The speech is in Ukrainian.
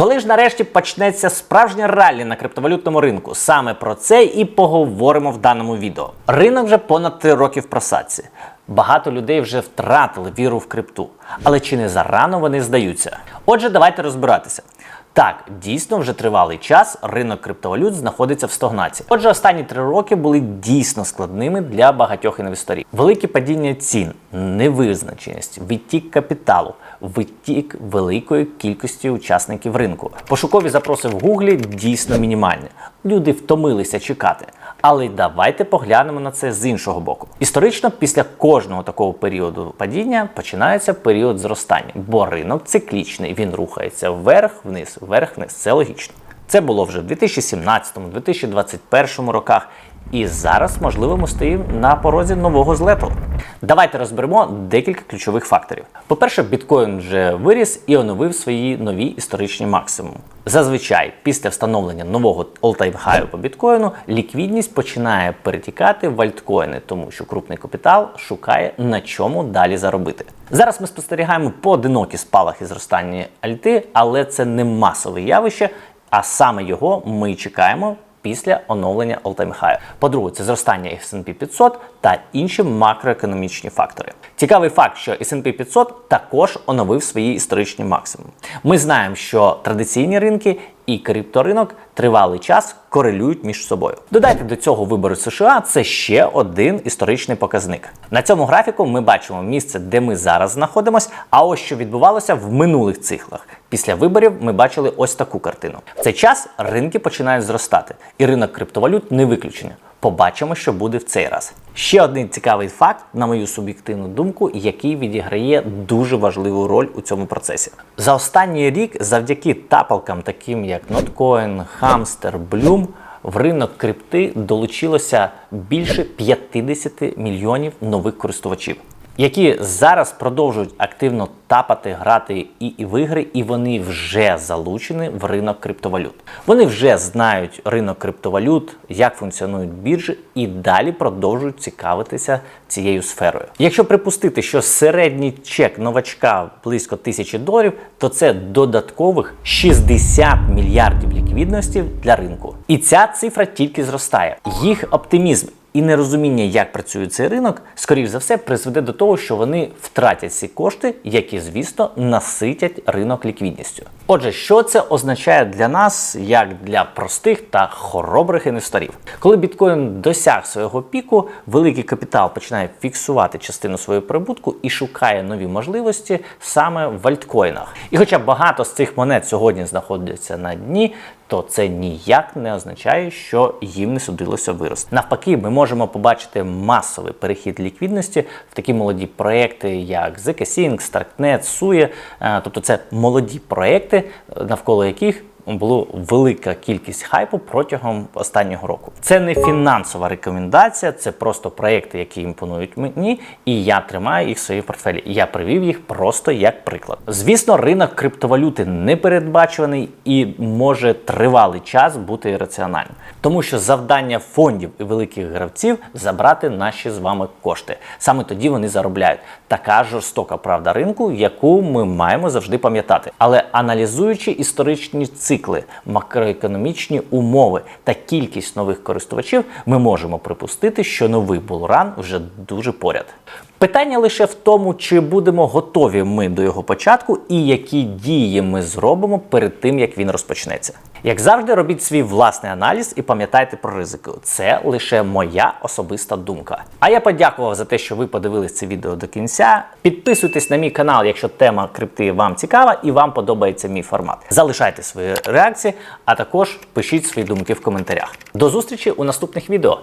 Коли ж нарешті почнеться справжнє раллі на криптовалютному ринку, саме про це і поговоримо в даному відео. Ринок вже понад три роки в просадці. Багато людей вже втратили віру в крипту, але чи не зарано вони здаються? Отже, давайте розбиратися. Так, дійсно, вже тривалий час ринок криптовалют знаходиться в стогнації. Отже, останні три роки були дійсно складними для багатьох інвесторів. Велике падіння цін, невизначеність, відтік капіталу, відтік великої кількості учасників ринку. Пошукові запроси в Гуглі дійсно мінімальні. Люди втомилися чекати. Але давайте поглянемо на це з іншого боку. Історично, після кожного такого періоду падіння починається період зростання, бо ринок циклічний, він рухається вверх, вниз, вверх, вниз. Це логічно. Це було вже в 2017-2021 роках. І зараз, можливо, ми стоїмо на порозі нового злету. Давайте розберемо декілька ключових факторів. По-перше, біткоін вже виріс і оновив свої нові історичні максимуми. Зазвичай, після встановлення нового all-time high по біткоїну, ліквідність починає перетікати в альткоїни, тому що крупний капітал шукає на чому далі заробити. Зараз ми спостерігаємо поодинокі спалахи зростання альти, але це не масове явище, а саме його ми чекаємо після оновлення all-time high. По-друге, це зростання S&P 500 та інші макроекономічні фактори. Цікавий факт, що S&P 500 також оновив свої історичні максимуми. Ми знаємо, що традиційні ринки і крипторинок тривалий час корелюють між собою. Додайте до цього вибори США, це ще один історичний показник. На цьому графіку ми бачимо місце, де ми зараз знаходимося, а ось що відбувалося в минулих циклах. Після виборів ми бачили ось таку картину. В цей час ринки починають зростати, і ринок криптовалют не виключення. Побачимо, що буде в цей раз. Ще один цікавий факт, на мою суб'єктивну думку, який відіграє дуже важливу роль у цьому процесі. За останній рік, завдяки тапалкам, таким як Notcoin, Hamster, Bloom, в ринок крипти долучилося більше 50 мільйонів нових користувачів. Які зараз продовжують активно тапати, грати і, в ігри, і вони вже залучені в ринок криптовалют. Вони вже знають ринок криптовалют, як функціонують біржі, і далі продовжують цікавитися цією сферою. Якщо припустити, що середній чек новачка близько тисячі доларів, то це додаткових 60 мільярдів ліквідності для ринку. І ця цифра тільки зростає. Їх оптимізм і нерозуміння, як працює цей ринок, скоріш за все, призведе до того, що вони втратять ці кошти, які, звісно, наситять ринок ліквідністю. Отже, що це означає для нас, як для простих та хоробрих інвесторів? Коли біткоін досяг свого піку, великий капітал починає фіксувати частину своєї прибутку і шукає нові можливості саме в альткоїнах. І хоча багато з цих монет сьогодні знаходяться на дні, то це ніяк не означає, що їм не судилося вирости. Навпаки, ми можемо побачити масовий перехід ліквідності в такі молоді проекти, як ZK-Sync, Starknet, SUE. Е, Тобто це молоді проекти, навколо яких було велика кількість хайпу протягом останнього року. Це не фінансова рекомендація, це просто проекти, які імпонують мені, і я тримаю їх в своїй портфелі. Я привів їх просто як приклад. Звісно, ринок криптовалюти непередбачуваний і може тривалий час бути раціональним, тому що завдання фондів і великих гравців забрати наші з вами кошти. Саме тоді вони заробляють. Така жорстока правда ринку, яку ми маємо завжди пам'ятати. Але аналізуючи історичні цикли, макроекономічні умови та кількість нових користувачів, ми можемо припустити, що новий булран вже дуже поряд. Питання лише в тому, чи будемо готові ми до його початку і які дії ми зробимо перед тим, як він розпочнеться. Як завжди, робіть свій власний аналіз і пам'ятайте про ризики. Це лише моя особиста думка. А я подякував за те, що ви подивились це відео до кінця. Підписуйтесь на мій канал, якщо тема крипти вам цікава і вам подобається мій формат. Залишайте свої реакції, а також пишіть свої думки в коментарях. До зустрічі у наступних відео.